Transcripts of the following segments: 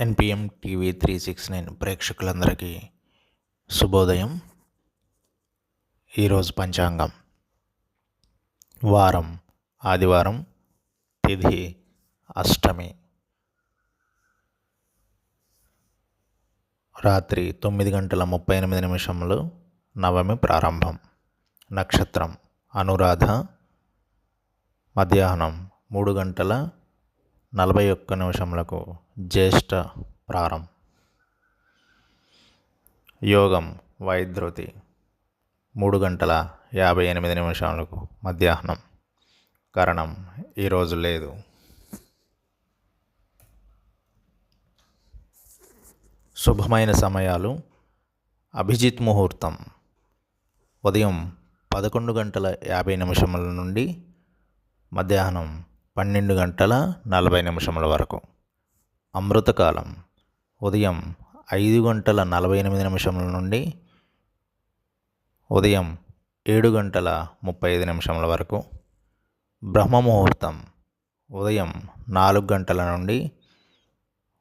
NPM TV three six nine ప్రేక్షకులందరికీ శుభోదయం. ఈరోజు పంచాంగం. వారం ఆదివారం తిథి అష్టమి. రాత్రి తొమ్మిది గంటల ముప్పై ఎనిమిది నిమిషములు నవమి ప్రారంభం. నక్షత్రం అనురాధ మధ్యాహ్నం మూడు గంటల నలభై ఒక్క నిమిషములకు జ్యేష్ఠ ప్రారం యోగం వైద్రుతి మూడు గంటల యాభై ఎనిమిది నిమిషాలకు మధ్యాహ్నం. కరణం ఈరోజు లేదు. శుభమైన సమయాలు. అభిజిత్ ముహూర్తం. ఉదయం పదకొండు గంటల యాభై నిమిషముల నుండి మధ్యాహ్నం పన్నెండు గంటల నలభై నిమిషముల వరకు. అమృతకాలం. ఉదయం ఐదు గంటల నలభై ఎనిమిది నిమిషముల నుండి ఉదయం ఏడు గంటల ముప్పై ఐదు నిమిషముల వరకు. బ్రహ్మ ముహూర్తం ఉదయం నాలుగు గంటల నుండి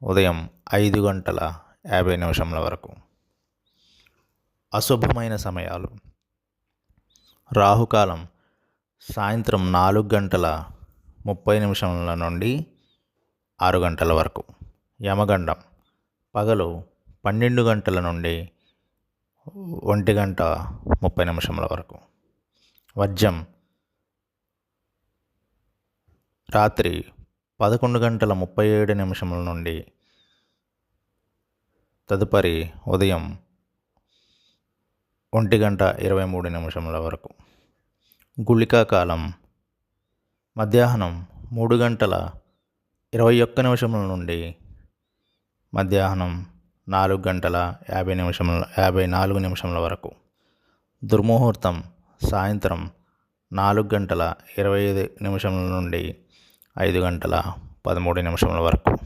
ఉదయం ఐదు గంటల యాభై నిమిషముల వరకు. అశుభమైన సమయాలు. రాహుకాలం. సాయంత్రం నాలుగు గంటల ముప్పై నిమిషముల నుండి ఆరు గంటల వరకు. యమగండం. పగలు పన్నెండు గంటల నుండి ఒంటి గంట ముప్పై నిమిషముల వరకు. వజ్రం. రాత్రి పదకొండు గంటల ముప్పై ఏడు నిమిషముల నుండి తదుపరి ఉదయం ఒంటి గంట ఇరవై మూడు నిమిషముల వరకు. గుళికా కాలం మధ్యాహ్నం మూడు గంటల ఇరవై ఒక్క నిమిషముల నుండి మధ్యాహ్నం నాలుగు గంటల యాభై నిమిషముల యాభై నాలుగు నిమిషముల వరకు. దుర్ముహూర్తం సాయంత్రం నాలుగు గంటల ఇరవై ఐదు నిమిషముల నుండి ఐదు గంటల పదమూడు నిమిషముల వరకు.